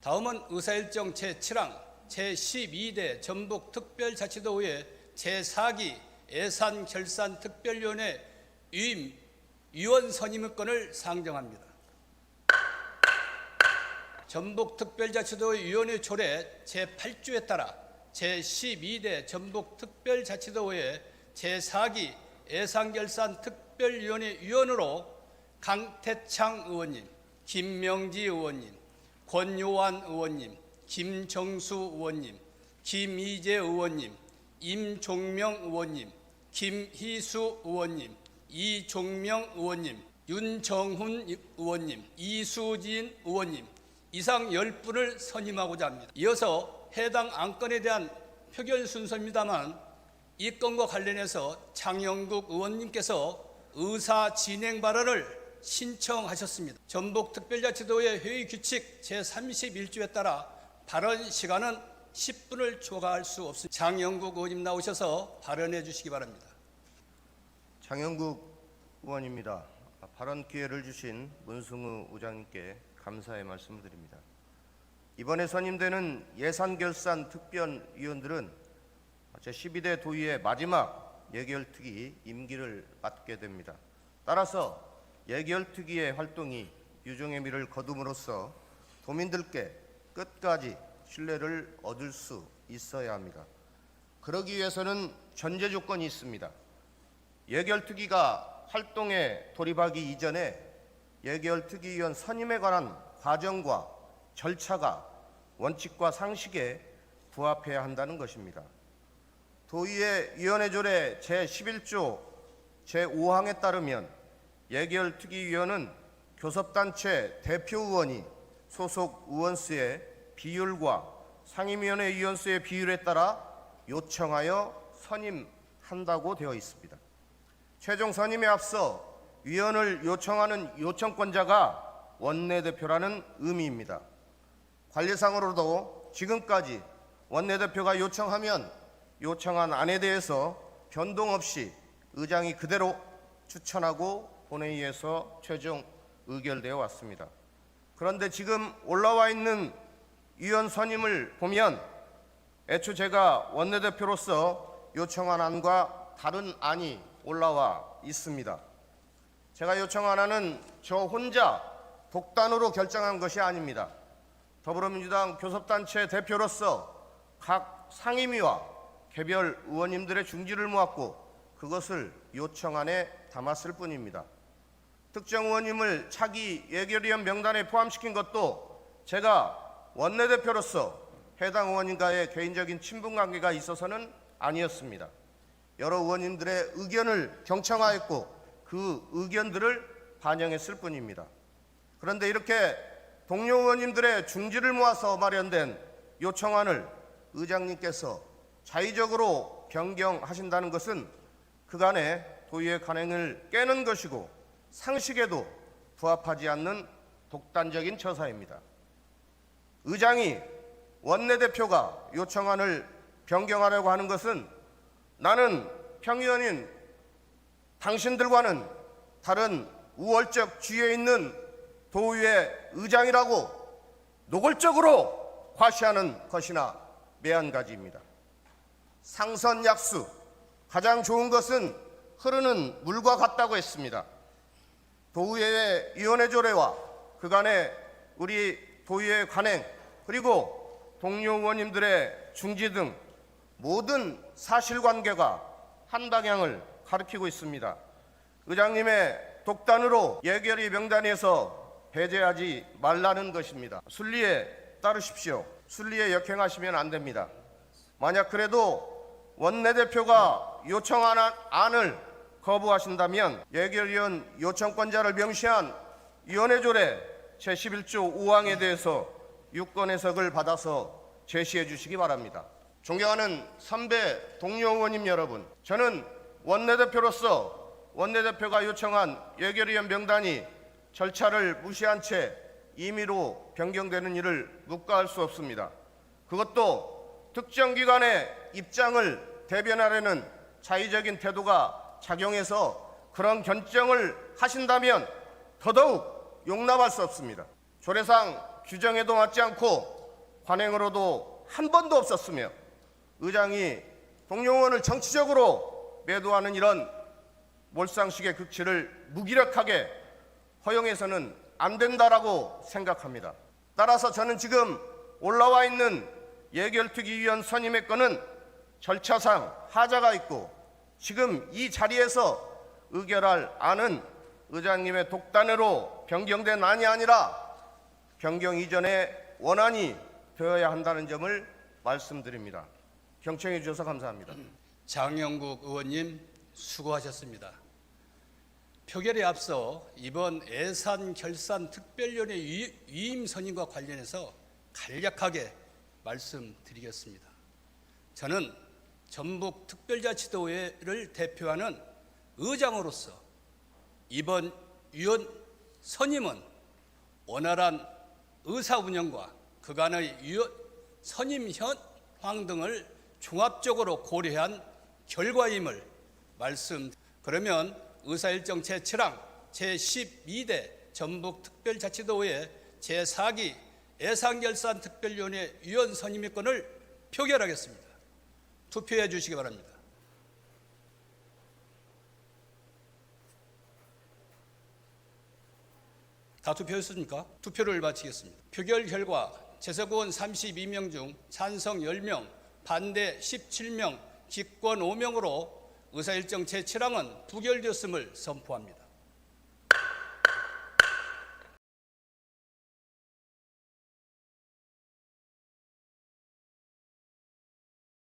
다음은 의사일정 제7항 제12대 전북특별자치도의회 제4기 예산결산특별위원회 위임 위원 선임권을 상정합니다. 전북특별자치도의 위원회 조례 제8조에 따라 제12대 전북특별자치도의회 제4기 예산결산특별위원회 위원으로 강태창 의원님, 김명지 의원님, 권요한 의원님, 김정수 의원님, 김희재 의원님, 임종명 의원님, 김희수 의원님, 이종명 의원님, 윤정훈 의원님, 이수진 의원님 이상 10분을 선임하고자 합니다. 이어서 해당 안건에 대한 표결 순서입니다만 이 건과 관련해서 장영국 의원님께서 의사 진행 발언을 신청하셨습니다. 전북특별자치도의 회의 규칙 제31조에 따라 발언 시간은 10분을 초과할 수 없습니다. 장영국 의원님 나오셔서 발언해 주시기 바랍니다. 장영국 의원입니다. 발언 기회를 주신 문승우 의장님께 감사의 말씀을 드립니다. 이번에 선임되는 예산결산 특별위원들은 제12대 도의회 마지막 예결특위 임기를 맡게 됩니다. 따라서 예결특위의 활동이 유종의 미를 거둠으로써 도민들께 끝까지 신뢰를 얻을 수 있어야 합니다. 그러기 위해서는 전제 조건이 있습니다. 예결특위가 활동에 돌입하기 이전에 예결특위위원 선임에 관한 과정과 절차가 원칙과 상식에 부합해야 한다는 것입니다. 도의회 위원회 조례 제11조 제5항에 따르면 예결특위위원은 교섭단체 대표 의원이 소속 의원 수의 비율과 상임위원회 위원 수의 비율에 따라 요청하여 선임한다고 되어 있습니다. 최종 선임에 앞서 위원을 요청하는 요청권자가 원내대표라는 의미입니다. 관리상으로도 지금까지 원내대표가 요청하면 요청한 안에 대해서 변동 없이 의장이 그대로 추천하고 본회의에서 최종 의결되어 왔습니다. 그런데 지금 올라와 있는 위원 선임을 보면 애초 제가 원내대표로서 요청한 안과 다른 안이 올라와 있습니다. 제가 요청한 안은 저 혼자 독단으로 결정한 것이 아닙니다. 더불어민주당 교섭단체 대표로서 각 상임위와 개별 의원님들의 중지를 모았고 그것을 요청안에 담았을 뿐입니다. 특정 의원님을 차기 예결위원 명단에 포함시킨 것도 제가 원내대표로서 해당 의원님과의 개인적인 친분 관계가 있어서는 아니었습니다. 여러 의원님들의 의견을 경청하였고 그 의견들을 반영했을 뿐입니다. 그런데 이렇게 동료 의원님들의 중지를 모아서 마련된 요청안을 의장님께서 자의적으로 변경하신다는 것은 그간의 도의의 간행을 깨는 것이고 상식에도 부합하지 않는 독단적인 처사입니다. 의장이 원내대표가 요청안을 변경하려고 하는 것은 나는 평의원인 당신들과는 다른 우월적 지위에 있는 도의회 의장이라고 노골적으로 과시하는 것이나 매한가지입니다. 상선 약수 가장 좋은 것은 흐르는 물과 같다고 했습니다. 도의회 위원회 조례와 그간의 우리 도의회 관행 그리고 동료 의원님들의 중지 등 모든 사실관계가 한 방향을 가리키고 있습니다. 의장님의 독단으로 예결위 명단에서 배제하지 말라는 것입니다. 순리에 따르십시오. 순리에 역행하시면 안 됩니다. 만약 그래도 원내대표가 요청한 안을 거부하신다면 예결위원 요청권자를 명시한 위원회 조례 제11조 5항에 대해서 유권 해석을 받아서 제시해 주시기 바랍니다. 존경하는 선배 동료 의원님 여러분, 저는 원내대표로서 원내대표가 요청한 예결위원 명단이 절차를 무시한 채 임의로 변경되는 일을 묵과할 수 없습니다. 그것도 특정 기관의 입장을 대변하려는 자의적인 태도가 작용해서 그런 결정을 하신다면 더더욱 용납할 수 없습니다. 조례상 규정에도 맞지 않고 관행으로도 한 번도 없었으며 의장이 동료원을 정치적으로 매도하는 이런 몰상식의 극치를 무기력하게 허용해서는 안 된다라고 생각합니다. 따라서 저는 지금 올라와 있는 예결특위위원 선임의 건은 절차상 하자가 있고 지금 이 자리에서 의결할 안은 의장님의 독단으로 변경된 안이 아니라 변경 이전의 원안이 되어야 한다는 점을 말씀드립니다. 경청해 주셔서 감사합니다. 장영국 의원님 수고하셨습니다. 표결에 앞서 이번 예산 결산 특별위원회 위- 위임 선임과 관련해서 간략하게 말씀드리겠습니다. 저는 전북 특별자치도회를 대표하는 의장으로서 이번 위원 선임은 원활한 의사 운영과 그간의 위원 선임 현황 등을 종합적으로 고려한 결과임을 말씀. 그러면 의사일정 제7항 제12대 전북특별자치도회 제4기 예산결산특별위원회 위원 선임권을 표결하겠습니다. 투표해 주시기 바랍니다. 다 투표했습니까? 투표를 마치겠습니다. 표결 결과 재석 의원 32명 중 찬성 10명, 반대 17명, 기권 5명으로 의사일정 제7항은 부결되었음을 선포합니다.